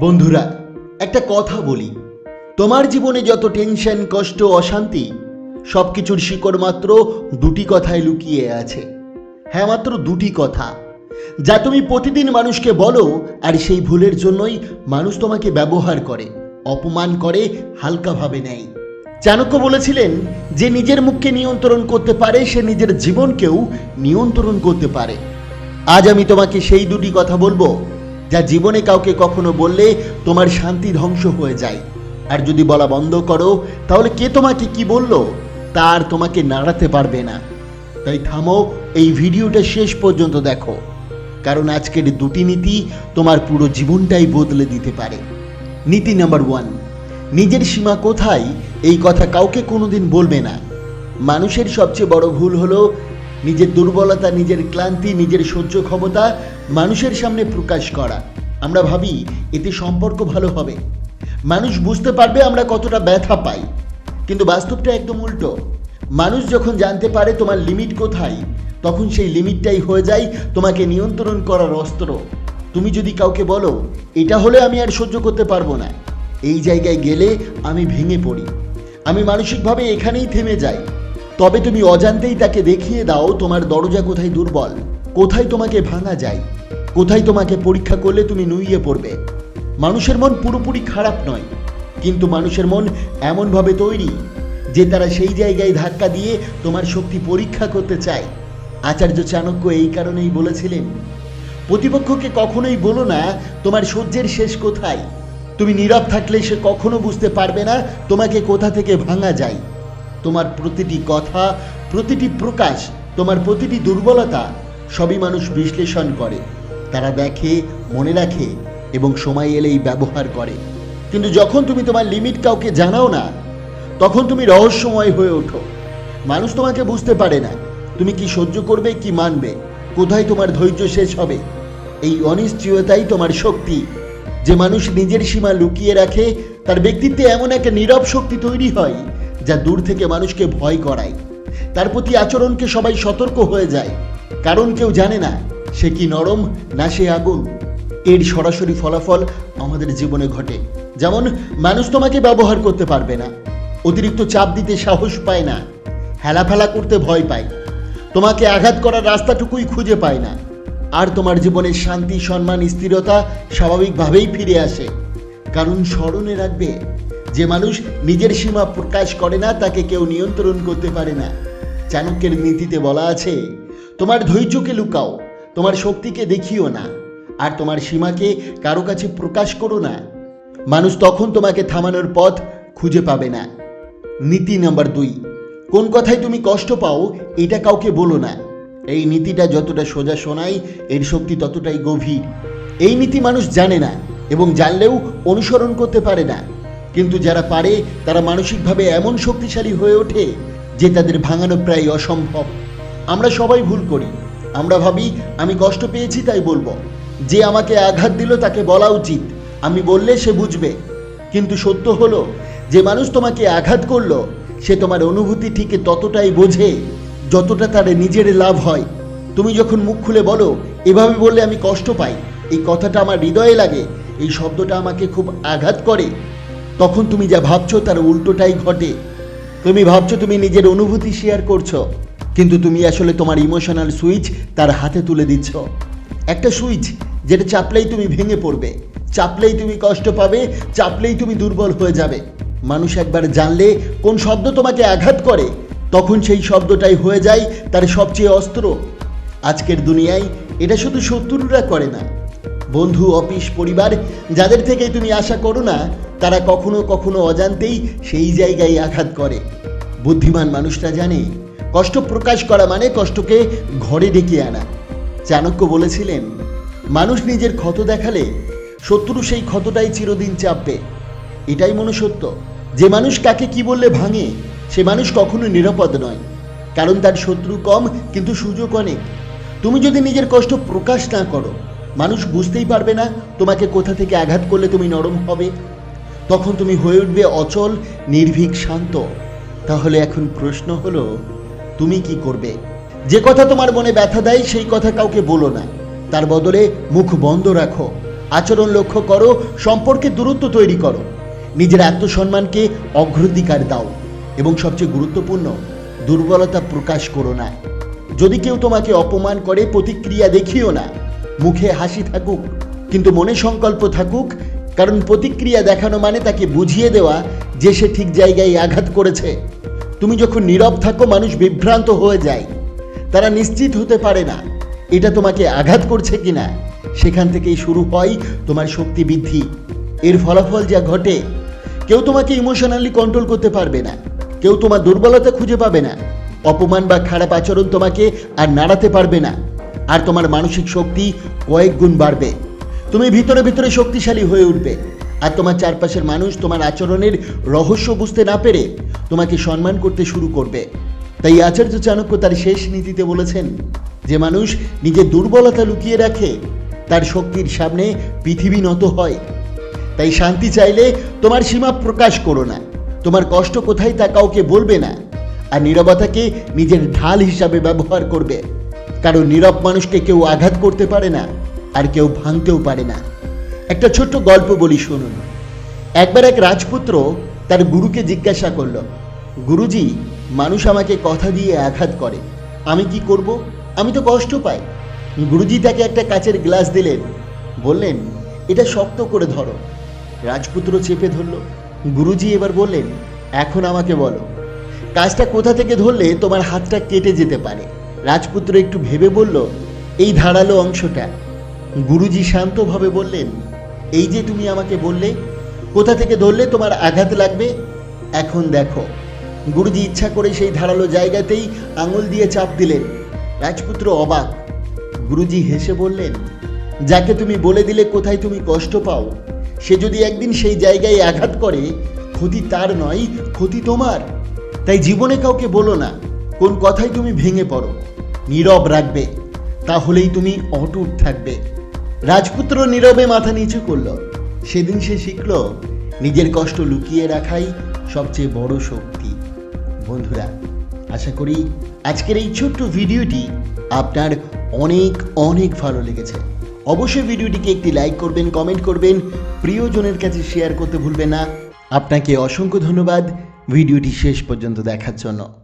বন্ধুরা, একটা কথা বলি। তোমার জীবনে যত টেনশন, কষ্ট, অশান্তি সব কিছুর শিকড় মাত্র দুটি কথায় লুকিয়ে আছে। হ্যাঁ মাত্র দুটি কথা। যা তুমি প্রতিদিন মানুষকে বলো, আর সেই ভুলের জন্যই মানুষ তোমাকে ব্যবহার করে, অপমান করে, হালকাভাবে নেয়। চাণক্য বলেছিলেন, যে নিজের মুখকে নিয়ন্ত্রণ করতে পারে, সে নিজের জীবনকেও নিয়ন্ত্রণ করতে পারে। আজ আমি তোমাকে সেই দুটি কথা বলব যা জীবনে কাউকে কখনো বললে তোমার শান্তি ধ্বংস হয়ে যায়। আর যদি বলা বন্ধ করো, তাহলে কে তোমাকে কি বলল? তা আর তোমাকে নাড়াতে পারবে না। তাই থামো, এই ভিডিওটা শেষ পর্যন্ত দেখো। কারণ আজকের দুটি নীতি তোমার পুরো জীবনটাই বদলে দিতে পারে। নীতি নাম্বার ওয়ান, নিজের সীমা কোথায়? এই কথা কাউকে কোনোদিন বলবে না। মানুষের সবচেয়ে বড় ভুল হলো নিজের দুর্বলতা, নিজের ক্লান্তি, নিজের সহ্য ক্ষমতা মানুষের সামনে প্রকাশ করা। আমরা ভাবি, এতে সম্পর্ক ভালো হবে। মানুষ বুঝতে পারবে আমরা কতটা ব্যথা পাই। কিন্তু বাস্তবটা একদম উল্টো। মানুষ যখন জানতে পারে তোমার লিমিট কোথায়, তখন সেই লিমিটটাই হয়ে যায় তোমাকে নিয়ন্ত্রণ করার অস্ত্র। তুমি যদি কাউকে বলো, এটা হলে আমি আর সহ্য করতে পারব না। এই জায়গায় গেলে আমি ভেঙে পড়ি। আমি মানসিকভাবে এখানেই থেমে যাই। তবে তুমি অজান্তেই তাকে দেখিয়ে দাও তোমার দরজা কোথায় দুর্বল, কোথায় তোমাকে ভাঙা যায়, কোথায় তোমাকে পরীক্ষা করলে তুমি নুইয়ে পড়বে। মানুষের মন পুরোপুরি খারাপ নয়, কিন্তু মানুষের মন এমনভাবে তৈরি যে তারা সেই জায়গায় ধাক্কা দিয়ে তোমার শক্তি পরীক্ষা করতে চায়। আচার্য চাণক্য এই কারণেই বলেছিলেন, প্রতিপক্ষকে কখনোই বলো না তোমার সহ্যের শেষ কোথায়। তুমি নীরব থাকলে সে কখনো বুঝতে পারবে না তোমাকে কোথা থেকে ভাঙা যায়। তোমার প্রতিটি কথা, প্রতিটি প্রকাশ, তোমার প্রতিটি দুর্বলতা সবই মানুষ বিশ্লেষণ করে। তারা দেখে, মনে রাখে এবং সময় এলেই ব্যবহার করে। কিন্তু যখন তুমি তোমার লিমিট কাউকে জানাও না, তখন তুমি রহস্যময় হয়ে ওঠো। মানুষ তোমাকে বুঝতে পারে না, তুমি কি সহ্য করবে, কি মানবে, কোথায় তোমার ধৈর্য শেষ হবে। এই অনিশ্চয়তাই তোমার শক্তি। যে মানুষ নিজের সীমা লুকিয়ে রাখে, তার ব্যক্তিত্বে এমন একটা নীরব শক্তি তৈরি হয় যা দূর থেকে মানুষকে ভয় করায়। তার প্রতি আচরণকে সবাই সতর্ক হয়ে যায়। কারণ কেউ জানে না সে কি নরম না সে আগুন। এর সরাসরি ফলাফল আমাদের জীবনে ঘটে। যেমন, মানুষ তোমাকে ব্যবহার করতে পারবে না। অতিরিক্ত চাপ দিতে সাহস পায় না। হেলাফেলা করতে ভয় পায়। তোমাকে আঘাত করার রাস্তাটুকুই খুঁজে পায় না। আর তোমার জীবনের শান্তি, সম্মান, স্থিরতা স্বাভাবিকভাবেই ফিরে আসে। কারণ স্মরণে রাখবে যে মানুষ নিজের সীমা প্রকাশ করে না, তাকে কেউ নিয়ন্ত্রণ করতে পারে না। চাণক্যের নীতিতে বলা আছে, তোমার ধৈর্যকে লুকাও, তোমার শক্তিকে দেখিও না, আর তোমার সীমাকে কারও কাছে প্রকাশ করো না। মানুষ তখন তোমাকে থামানোর পথ খুঁজে পাবে না। নীতি নাম্বার দুই, কোন কথায় তুমি কষ্ট পাও, এটা কাউকে বলো না। এই নীতিটা যতটা সোজা শোনায়, এর শক্তি ততটাই গভীর। এই নীতি মানুষ জানে না এবং জানলেও অনুসরণ করতে পারে না। কিন্তু যারা পারে, তারা মানসিকভাবে এমন শক্তিশালী হয়ে ওঠে যে তাদের ভাঙানো প্রায় অসম্ভব। আমরা সবাই ভুল করি। আমরা ভাবি, আমি কষ্ট পেয়েছি তাই বলব। যে আমাকে আঘাত দিল তাকে বলা উচিত। আমি বললে সে বুঝবে। কিন্তু সত্য হলো, যে মানুষ তোমাকে আঘাত করল, সে তোমার অনুভূতি ঠিক ততটাই বোঝে, যতটা তার নিজের লাভ হয়। তুমি যখন মুখ খুলে বলো, এভাবে বললে আমি কষ্ট পাই। এই কথাটা আমার হৃদয়ে লাগে। এই শব্দটা আমাকে খুব আঘাত করে। তখন তুমি যা ভাবছ তার উল্টোটাই ঘটে। তুমি ভাবছ তুমি নিজের অনুভূতি শেয়ার করছ, কিন্তু তুমি আসলে তোমার ইমোশনাল সুইচ তার হাতে তুলে দিচ্ছ। একটা সুইচ যেটা চাপলেই তুমি ভেঙে পড়বে, চাপলেই তুমি কষ্ট পাবে, চাপলেই তুমি দুর্বল হয়ে যাবে। মানুষ একবার জানলে কোন শব্দ তোমাকে আঘাত করে, তখন সেই শব্দটাই হয়ে যায় তার সবচেয়ে অস্ত্র। আজকের দুনিয়ায় এটা শুধু শত্রুরা করে না বন্ধু, অফিস, পরিবার, যাদের থেকে তুমি আশা করো না, তারা কখনো কখনো অজান্তেই সেই জায়গায় আঘাত করে। বুদ্ধিমান মানুষটা জানে, কষ্ট প্রকাশ করা মানে কষ্টকে ঘরে ডেকে আনা। চাণক্য বলেছিলেন, মানুষ নিজের ক্ষত দেখালে, শত্রু সেই ক্ষতটাই চিরদিন চাপবে। এটাই মনুষ্যত্ব। যে মানুষ কাকে কি বললে ভাঙে, সে মানুষ কখনো নিরাপদ নয়। কারণ তার শত্রু কম, কিন্তু সুযোগ অনেক। তুমি যদি নিজের কষ্ট প্রকাশ না করো মানুষ বুঝতেই পারবে না তোমাকে কোথা থেকে আঘাত করলে তুমি নরম হবে। তখন তুমি হয়ে উঠবে অচল, নির্ভীক, শান্ত। তাহলে এখন প্রশ্ন হলো, তুমি কি করবে? যে কথা তোমার মনে ব্যথা দেয়, সেই কথা কাউকে বলো না। তার বদলে মুখ বন্ধ রাখো। আচরণ লক্ষ্য করো, সম্পর্কে দূরত্ব তৈরি করো। নিজের আত্মসম্মানকে অগ্রাধিকার দাও। এবং সবচেয়ে গুরুত্বপূর্ণ, দুর্বলতা প্রকাশ করো না। যদি কেউ তোমাকে অপমান করে, প্রতিক্রিয়া দেখিও না। মুখে হাসি থাকুক, কিন্তু মনে সংকল্প থাকুক, কারণ প্রতিক্রিয়া দেখানো মানে তাকে বুঝিয়ে দেওয়া যে সে ঠিক জায়গায় আঘাত করেছে। তুমি যখন নীরব থাকো, মানুষ বিভ্রান্ত হয়ে যায়। তারা নিশ্চিত হতে পারে না, এটা তোমাকে আঘাত করছে কিনা। সেখান থেকেই শুরু হয় তোমার শক্তি বৃদ্ধি। এর ফলাফল যা ঘটে, কেউ তোমাকে ইমোশনালি কন্ট্রোল করতে পারবে না। কেউ তোমার দুর্বলতা খুঁজে পাবে না। অপমান বা খারাপ আচরণ তোমাকে আর নাড়াতে পারবে না। আর তোমার মানসিক শক্তি কয়েক গুণ বাড়বে। তুমি ভিতরে ভিতরে শক্তিশালী হয়ে উঠবে। আর তোমার চারপাশের মানুষ তোমার আচরণের রহস্য বুঝতে না পেরে তোমাকে সম্মান করতে শুরু করবে। তাই আচার্য চাণক্য তার শেষ নীতিতে বলেছেন, যে মানুষ নিজের দুর্বলতা লুকিয়ে রাখে, তার শক্তির সামনে পৃথিবী নত হয়। তাই শান্তি চাইলে তোমার সীমা প্রকাশ করো না। তোমার কষ্ট কোথায় তা কাউকে বলবে না। আর নীরবতাকে নিজের ঢাল হিসাবে ব্যবহার করবে। কারণ নীরব মানুষকে কেউ আঘাত করতে পারে না আর কেউ ভাঙতেও পারে না। একটা ছোট্ট গল্প বলি শুনুন। একবার এক রাজপুত্র তার গুরুকে জিজ্ঞাসা করল, গুরুজি, মানুষ আমাকে কথা দিয়ে আঘাত করে। আমি কি করব? আমি তো কষ্ট পাই। গুরুজি তাকে একটা কাচের গ্লাস দিলেন। বললেন, এটা শক্ত করে ধরো। রাজপুত্র চেপে ধরল। গুরুজি এবার বললেন, এখন আমাকে বলো, কাজটা কোথা থেকে ধরলে তোমার হাতটা কেটে যেতে পারে? রাজপুত্র একটু ভেবে বলল, এই ধারালো অংশটা। গুরুজি শান্তভাবে বললেন, এই যে তুমি আমাকে বললে, কোথা থেকে ধরলে তোমার আঘাত লাগবে? এখন দেখো। গুরুজি ইচ্ছা করে সেই ধারালো জায়গাতেই আঙুল দিয়ে চাপ দিলেন। রাজপুত্র অবাক। গুরুজি হেসে বললেন, যাকে তুমি বলে দিলে কোথায় তুমি কষ্ট পাও? সে যদি একদিন সেই জায়গায় আঘাত করে, ক্ষতি তার নয়, ক্ষতি তোমার। তাই জীবনে কাউকে বলো না, কোন কথায় তুমি ভেঙে পড়ো। নীরব রাখবে, তাহলেই তুমি অটুট থাকবে। রাজপুত্র নীরবে মাথা নিচু করল। সেদিন সে শিখল, নিজের কষ্ট লুকিয়ে রাখাই সবচেয়ে বড় শক্তি। বন্ধুরা, আশা করি আজকের এই ছোট্ট ভিডিওটি আপনার অনেক অনেক ভালো লেগেছে। অবশ্যই ভিডিওটিকে একটি লাইক করবেন, কমেন্ট করবেন, প্রিয়জনের কাছে শেয়ার করতে ভুলবেন না। আপনাকে অসংখ্য ধন্যবাদ। ভিডিওটি শেষ পর্যন্ত দেখার জন্য।